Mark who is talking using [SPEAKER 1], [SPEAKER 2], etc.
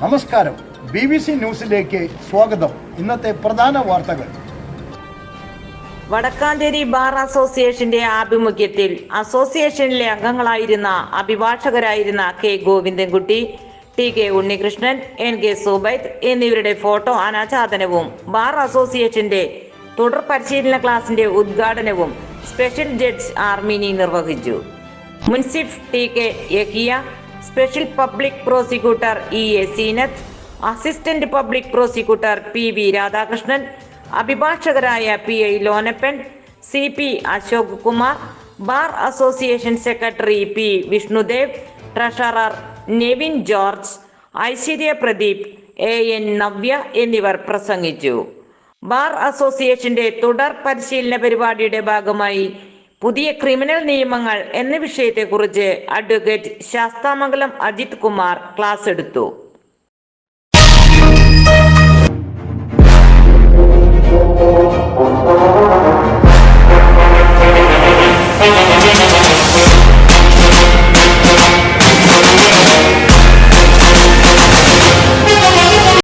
[SPEAKER 1] നമസ്കാരം. B B C ന്യൂസിലേക്ക് സ്വാഗതം. ഇന്നത്തെ പ്രധാന വാർത്തകൾ.
[SPEAKER 2] വടക്കാഞ്ചേരി ബാർ അസോസിയേഷന്റെ ആഭിമുഖ്യത്തിൽ അസോസിയേഷനിലെ അംഗങ്ങളായിരുന്ന അഭിഭാഷകരായിരുന്ന K Govindankutty T K Unnikrishnan N K Subaid എന്നിവരുടെ ഫോട്ടോ അനാച്ഛാദനവും ബാർ അസോസിയേഷന്റെ തുടർ പരിശീലന ക്ലാസിന്റെ ഉദ്ഘാടനവും സ്പെഷ്യൽ ജഡ്ജ് ആർമിനി നിർവഹിച്ചു. മുൻസിഫ് T K Yahiya special public prosecutor E A Seenath assistant public prosecutor P V Radhakrishnan അഭിഭാഷകരായ P I Lonappan C P Ashok Kumar bar association secretary P Vishnudev treasurer Nevin George Aishwarya Pradeep A N Navya എന്നിവർ പ്രസംഗിച്ചു. Bar അസോസിയേഷന്റെ തുടർ പരിശീലന പരിപാടിയുടെ ഭാഗമായി പുതിയ criminal നിയമങ്ങൾ എന്ന വിഷയത്തെക്കുറിച്ച് അഡ്വക്കേറ്റ് ശാസ്താമംഗലം അജിത് കുമാർ ക്ലാസ് എടുത്തു.